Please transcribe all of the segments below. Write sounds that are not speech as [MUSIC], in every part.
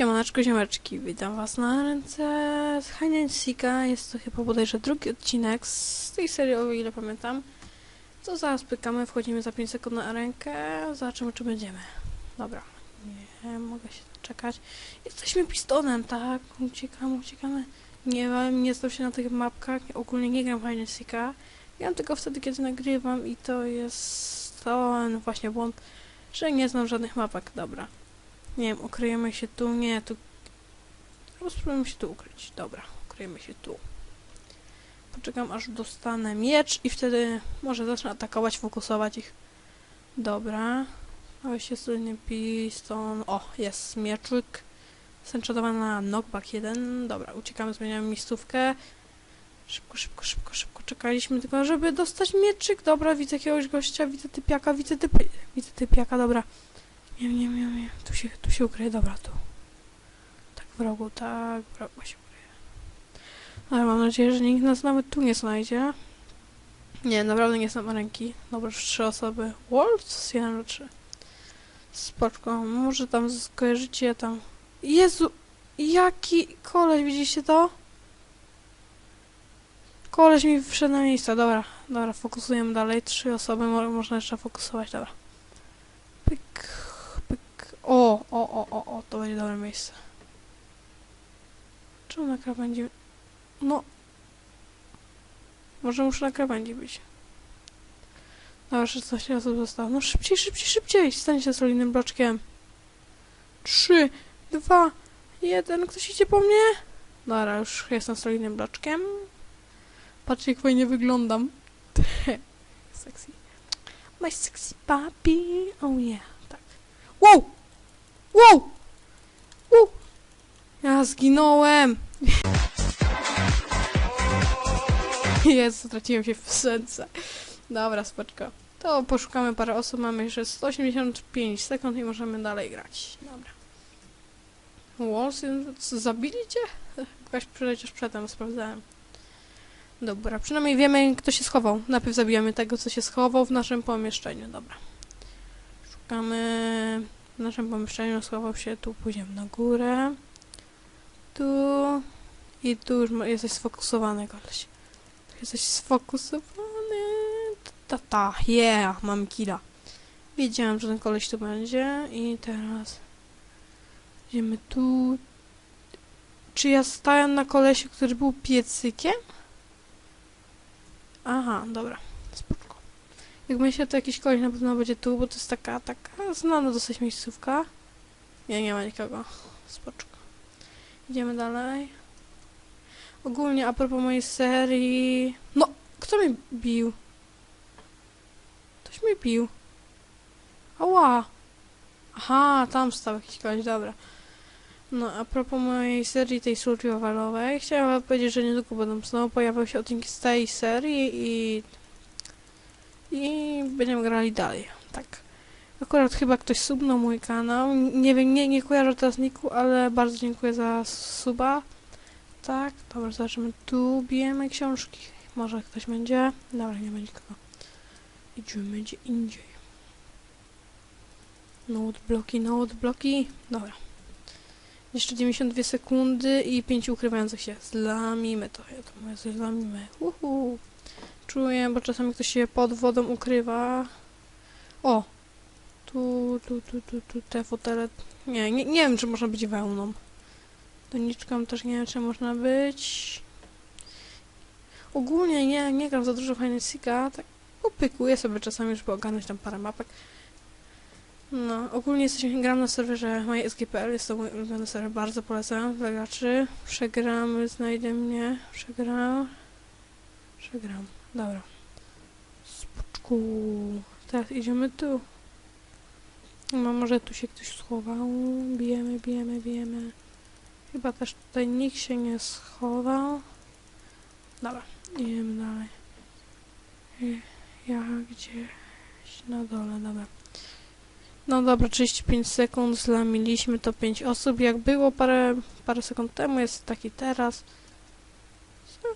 Siemaneczko, ziomeczki, witam was na ręce z Seeka. Jest to chyba bodajże drugi odcinek z tej serii, o ile pamiętam. To zaraz pykamy, wchodzimy za 5 sekund na rękę, zobaczymy czy będziemy. Dobra, nie mogę się doczekać. Jesteśmy pistonem, tak? Uciekamy, uciekamy. Nie wiem, nie znam się na tych mapkach, ogólnie nie gram and Seeka. Gram tylko wtedy, kiedy nagrywam i to jest ten właśnie błąd, że nie znam żadnych mapek. Dobra. Nie wiem, ukryjemy się tu, nie, tu... Albo spróbujemy się tu ukryć. Dobra, ukryjemy się tu. Poczekam, aż dostanę miecz i wtedy może zacznę atakować, fokusować ich. Dobra. Weź jest tylny piston. O, jest mieczyk. Zenchantowany na knockback 1. Dobra, uciekamy, zmieniamy miejscówkę. Szybko, szybko, szybko, szybko. Czekaliśmy tylko, żeby dostać mieczyk. Dobra, widzę jakiegoś gościa, widzę typiaka, widzę typ... Widzę typiaka, dobra. Nie, nie, nie, nie. Tu się, tu się ukryje, dobra, tu. Tak w rogu, tak w rogu się ukryje. Ale mam nadzieję, że nikt nas nawet tu nie znajdzie. Nie, naprawdę nie znam ręki. Dobra, już trzy osoby. 1 na 3. Spoczko, może tam skojarzycie tam. Jezu! Jaki koleś, widzicie to? Koleś mi wszedł na miejsce, dobra. Dobra, fokusujemy dalej. Trzy osoby, mo można jeszcze fokusować, dobra. O, o, o, o, o, to będzie dobre miejsce. Czemu na krawędzi? No. Może muszę na krawędzi być. Dobra, 16 osób zostało. No szybciej, szybciej, szybciej! Stańcie z solidnym bloczkiem. 3, 2, 1. Ktoś idzie po mnie? Dobra, już jestem solidnym bloczkiem. Patrzcie, jak fajnie wyglądam. [LAUGHS] Sexy. My sexy puppy. Oh yeah. Tak. Wow! Wow! Wow! Ja zginąłem! [LAUGHS] Jezu, straciłem się w sence. Dobra, spoczko. To poszukamy parę osób. Mamy jeszcze 185 sekund i możemy dalej grać. Dobra. Walls, zabili cię? [LAUGHS] Jakaś przecież przedtem sprawdzałem. Dobra, przynajmniej wiemy, kto się schował. Najpierw zabijamy tego, co się schował w naszym pomieszczeniu. Dobra. Szukamy... W naszym pomieszczeniu schował się, tu pójdziemy na górę. Tu... I tu już jesteś sfokusowany, koleś. Jesteś sfokusowany. Ta, ta, yeah, mam killa. Wiedziałem, że ten koleś tu będzie. I teraz... Idziemy tu... Czy ja stałem na kolesiu, który był piecykiem? Aha, dobra. Spoko. Jak myślę, to jakiś koleś na pewno będzie tu, bo to jest taka, taka znana dosyć miejscówka. Nie, nie ma nikogo. Spoczko. Idziemy dalej. Ogólnie, a propos mojej serii... No! Kto mnie bił? Ktoś mnie bił. Ała! Aha, tam stał jakiś koleś, dobra. No, a propos mojej serii tej survivalowej, chciałam powiedzieć, że niedługo będą znowu pojawiał się odcinki z tej serii i... i będziemy grali dalej, tak. Akurat chyba ktoś subnął mój kanał, nie wiem, nie, nie kojarzę teraz niku, ale bardzo dziękuję za suba. Tak, dobra, zobaczymy, tu bijemy książki, może ktoś będzie, dobra, nie będzie kogo. Idziemy gdzie indziej. Note bloki, note bloki, dobra. Jeszcze 92 sekundy i 5 ukrywających się. Zlamimy to, ja to mówię, zlamimy. Uhu. Czuję, bo czasami ktoś się pod wodą ukrywa. O! Tu, tu, tu, tu, tu, te fotele. Nie, nie, nie wiem, czy można być wełną. Doniczką też nie wiem, czy można być. Ogólnie nie, nie gram za dużo fajnych sika, tak popykuję sobie czasami, żeby ogarnąć tam parę mapek. No, ogólnie jesteśmy, gram na serwerze MySGPL, jest to mój ulubiony serwer, bardzo polecam dla graczy. Przegramy, znajdę mnie, przegram, przegram, dobra. Spoczku, teraz idziemy tu. No, może tu się ktoś schował, bijemy, bijemy, bijemy. Chyba też tutaj nikt się nie schował. Dobra, idziemy dalej. Ja gdzieś na dole, dobra. No dobra, 35 sekund, zlamiliśmy to 5 osób. Jak było parę, parę sekund temu, jest taki teraz. Co?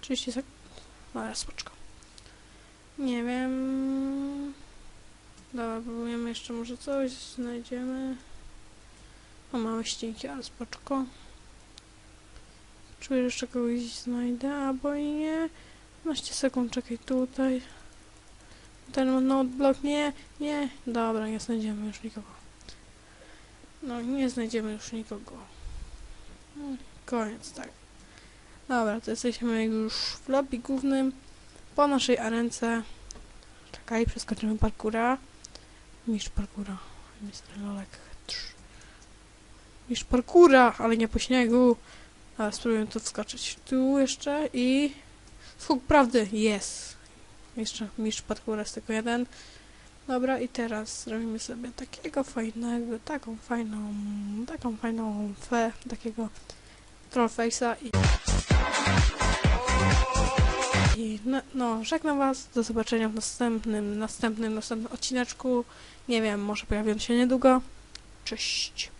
30 sekund. No ale spoczko. Nie wiem. Dobra, próbujemy jeszcze może coś znajdziemy. O, małe ścinki, ale spoczko. Czuję, że jeszcze kogoś znajdę, albo i nie. 15 sekund, czekaj tutaj. Ten noteblock, nie, nie. Dobra, nie znajdziemy już nikogo. No, nie znajdziemy już nikogo. No, Koniec, tak. Dobra, to jesteśmy już w lobby głównym. Po naszej arence. Czekaj, przeskoczymy parkura. Mistrz parkura. Mister Lolek. Trz. Mistrz parkura, ale nie po śniegu. Ale spróbujemy tu wskoczyć. Tu jeszcze i... Skok prawdy, jest. Jeszcze mistrz parkura jest tylko jeden. Dobra, i teraz zrobimy sobie takiego fajnego, taką fajną, taką fajną fe, takiego trollface'a i... No, no, żegnam was, do zobaczenia w następnym, następnym, następnym odcineczku. Nie wiem, może pojawią się niedługo. Cześć!